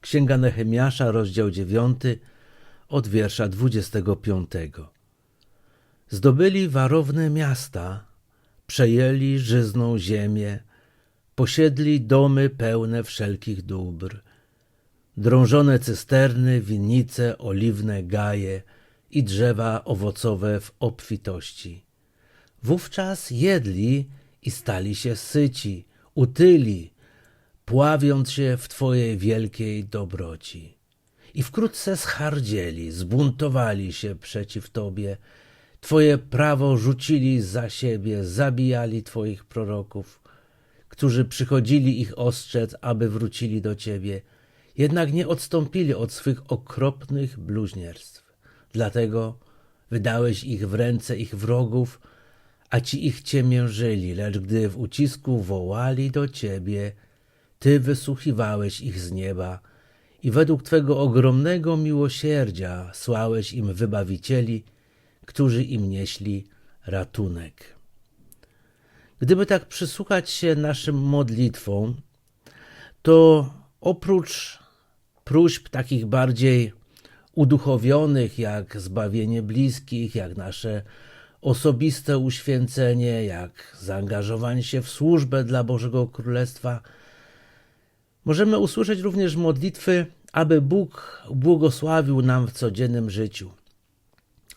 Księga Nehemiasza, rozdział 9, od wiersza 25. Zdobyli warowne miasta, przejęli żyzną ziemię, posiedli domy pełne wszelkich dóbr, drążone cysterny, winnice, oliwne gaje i drzewa owocowe w obfitości. Wówczas jedli i stali się syci, utyli, pławiąc się w Twojej wielkiej dobroci. I wkrótce schardzieli, zbuntowali się przeciw Tobie, Twoje prawo rzucili za siebie, zabijali Twoich proroków, którzy przychodzili ich ostrzec, aby wrócili do Ciebie, jednak nie odstąpili od swych okropnych bluźnierstw. Dlatego wydałeś ich w ręce ich wrogów, a ci ich ciemiężyli, lecz gdy w ucisku wołali do Ciebie, Ty wysłuchiwałeś ich z nieba i według Twego ogromnego miłosierdzia słałeś im wybawicieli, którzy im nieśli ratunek. Gdyby tak przysłuchać się naszym modlitwom, to oprócz próśb takich bardziej uduchowionych, jak zbawienie bliskich, jak nasze osobiste uświęcenie, jak zaangażowanie się w służbę dla Bożego Królestwa, możemy usłyszeć również modlitwy, aby Bóg błogosławił nam w codziennym życiu,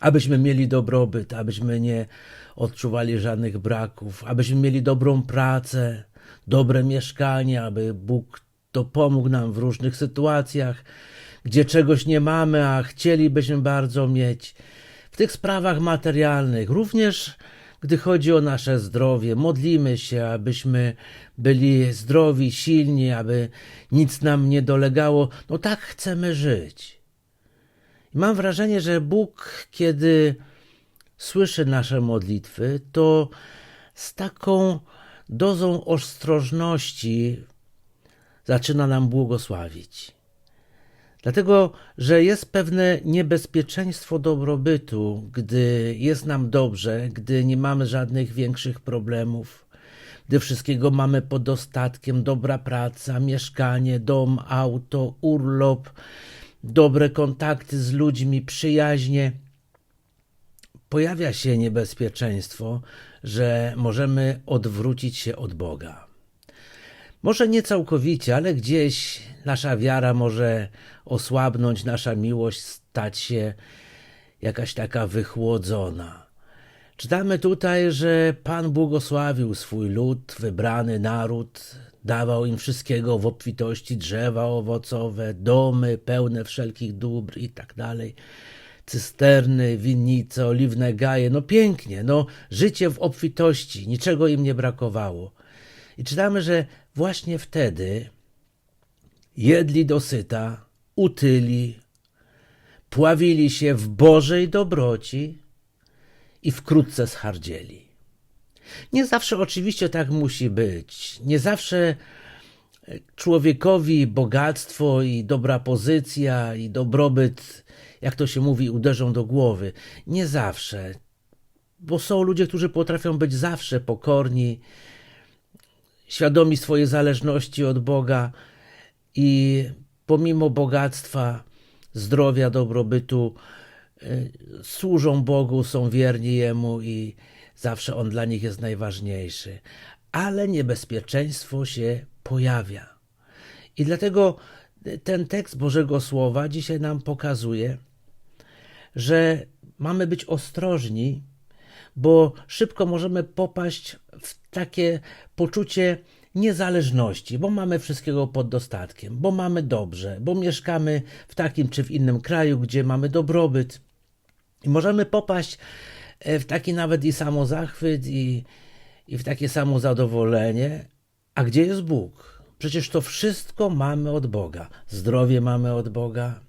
abyśmy mieli dobrobyt, abyśmy nie odczuwali żadnych braków, abyśmy mieli dobrą pracę, dobre mieszkanie, aby Bóg dopomógł nam w różnych sytuacjach, gdzie czegoś nie mamy, a chcielibyśmy bardzo mieć. W tych sprawach materialnych, również gdy chodzi o nasze zdrowie, modlimy się, abyśmy byli zdrowi, silni, aby nic nam nie dolegało. No tak chcemy żyć. I mam wrażenie, że Bóg, kiedy słyszy nasze modlitwy, to z taką dozą ostrożności zaczyna nam błogosławić. Dlatego, że jest pewne niebezpieczeństwo dobrobytu, gdy jest nam dobrze, gdy nie mamy żadnych większych problemów, gdy wszystkiego mamy pod dostatkiem, dobra praca, mieszkanie, dom, auto, urlop, dobre kontakty z ludźmi, przyjaźnie. Pojawia się niebezpieczeństwo, że możemy odwrócić się od Boga. Może nie całkowicie, ale gdzieś nasza wiara może osłabnąć, nasza miłość stać się jakaś taka wychłodzona. Czytamy tutaj, że Pan błogosławił swój lud, wybrany naród, dawał im wszystkiego w obfitości, drzewa owocowe, domy pełne wszelkich dóbr i tak dalej, cysterny, winnice, oliwne gaje, no pięknie, no życie w obfitości, niczego im nie brakowało. I czytamy, że właśnie wtedy jedli dosyta, utyli, pławili się w Bożej dobroci i wkrótce schardzieli. Nie zawsze oczywiście tak musi być. Nie zawsze człowiekowi bogactwo i dobra pozycja i dobrobyt, jak to się mówi, uderzą do głowy. Nie zawsze. Bo są ludzie, którzy potrafią być zawsze pokorni, świadomi swojej zależności od Boga i pomimo bogactwa, zdrowia, dobrobytu, y, służą Bogu, są wierni Jemu i zawsze On dla nich jest najważniejszy. Ale niebezpieczeństwo się pojawia. I dlatego ten tekst Bożego Słowa dzisiaj nam pokazuje, że mamy być ostrożni, bo szybko możemy popaść w takie poczucie niezależności, bo mamy wszystkiego pod dostatkiem, bo mamy dobrze, bo mieszkamy w takim czy w innym kraju, gdzie mamy dobrobyt. I możemy popaść e, w taki nawet i samozachwyt, i, i w takie samo zadowolenie. A gdzie jest Bóg? Przecież to wszystko mamy od Boga. Zdrowie mamy od Boga,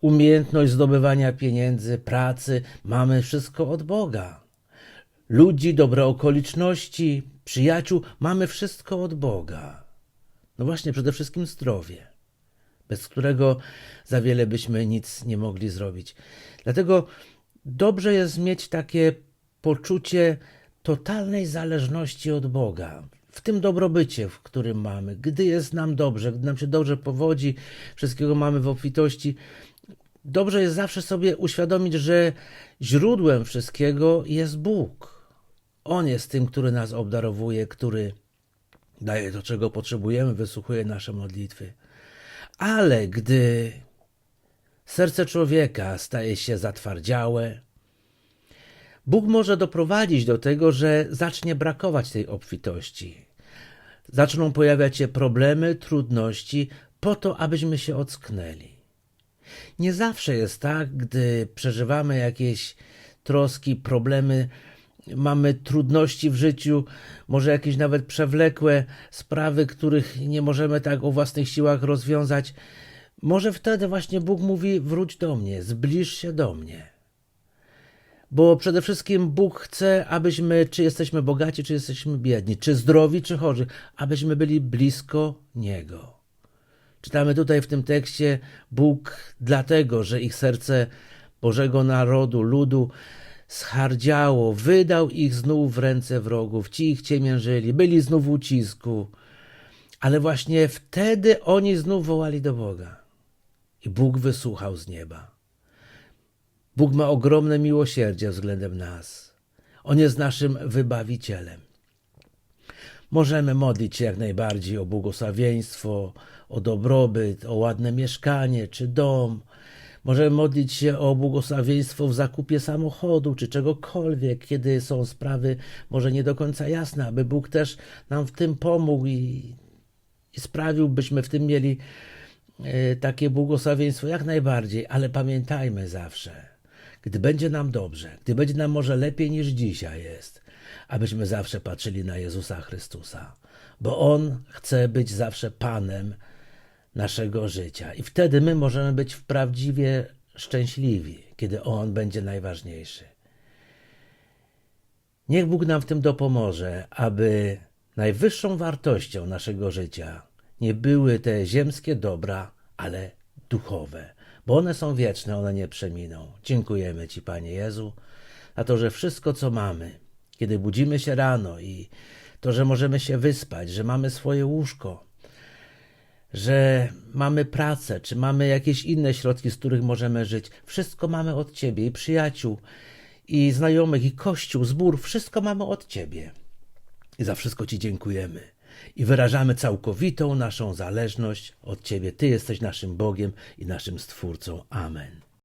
umiejętność zdobywania pieniędzy, pracy, mamy wszystko od Boga. Ludzi, dobre okoliczności, przyjaciół, mamy wszystko od Boga. No właśnie, przede wszystkim zdrowie, bez którego za wiele byśmy nic nie mogli zrobić. Dlatego dobrze jest mieć takie poczucie totalnej zależności od Boga w tym dobrobycie, w którym mamy, gdy jest nam dobrze, gdy nam się dobrze powodzi, wszystkiego mamy w obfitości, dobrze jest zawsze sobie uświadomić, że źródłem wszystkiego jest Bóg. On jest tym, który nas obdarowuje, który daje to, czego potrzebujemy, wysłuchuje nasze modlitwy. Ale gdy serce człowieka staje się zatwardziałe, Bóg może doprowadzić do tego, że zacznie brakować tej obfitości. Zaczną pojawiać się problemy, trudności, po to, abyśmy się ocknęli. Nie zawsze jest tak, gdy przeżywamy jakieś troski, problemy, mamy trudności w życiu, może jakieś nawet przewlekłe sprawy, których nie możemy tak o własnych siłach rozwiązać. Może wtedy właśnie Bóg mówi: wróć do mnie, zbliż się do mnie. Bo przede wszystkim Bóg chce, abyśmy, czy jesteśmy bogaci, czy jesteśmy biedni, czy zdrowi, czy chorzy, abyśmy byli blisko Niego. Czytamy tutaj w tym tekście Bóg dlatego, że ich serce Bożego narodu, ludu schardziało, wydał ich znów w ręce wrogów, ci ich ciemiężyli, byli znów w ucisku. Ale właśnie wtedy oni znów wołali do Boga. I Bóg wysłuchał z nieba. Bóg ma ogromne miłosierdzie względem nas. On jest naszym wybawicielem. Możemy modlić się jak najbardziej o błogosławieństwo, o dobrobyt, o ładne mieszkanie czy dom. Możemy modlić się o błogosławieństwo w zakupie samochodu czy czegokolwiek, kiedy są sprawy może nie do końca jasne, aby Bóg też nam w tym pomógł i, i sprawił, byśmy w tym mieli e, takie błogosławieństwo jak najbardziej, ale pamiętajmy zawsze, gdy będzie nam dobrze, gdy będzie nam może lepiej niż dzisiaj jest, abyśmy zawsze patrzyli na Jezusa Chrystusa, bo On chce być zawsze Panem naszego życia i wtedy my możemy być prawdziwie szczęśliwi, kiedy On będzie najważniejszy. Niech Bóg nam w tym dopomoże, aby najwyższą wartością naszego życia nie były te ziemskie dobra, ale duchowe, bo one są wieczne, one nie przeminą. Dziękujemy Ci, Panie Jezu, za to, że wszystko, co mamy, kiedy budzimy się rano i to, że możemy się wyspać, że mamy swoje łóżko, że mamy pracę, czy mamy jakieś inne środki, z których możemy żyć, wszystko mamy od Ciebie i przyjaciół, i znajomych, i kościół, zbór, wszystko mamy od Ciebie. I za wszystko Ci dziękujemy. I wyrażamy całkowitą naszą zależność od Ciebie. Ty jesteś naszym Bogiem i naszym Stwórcą. Amen.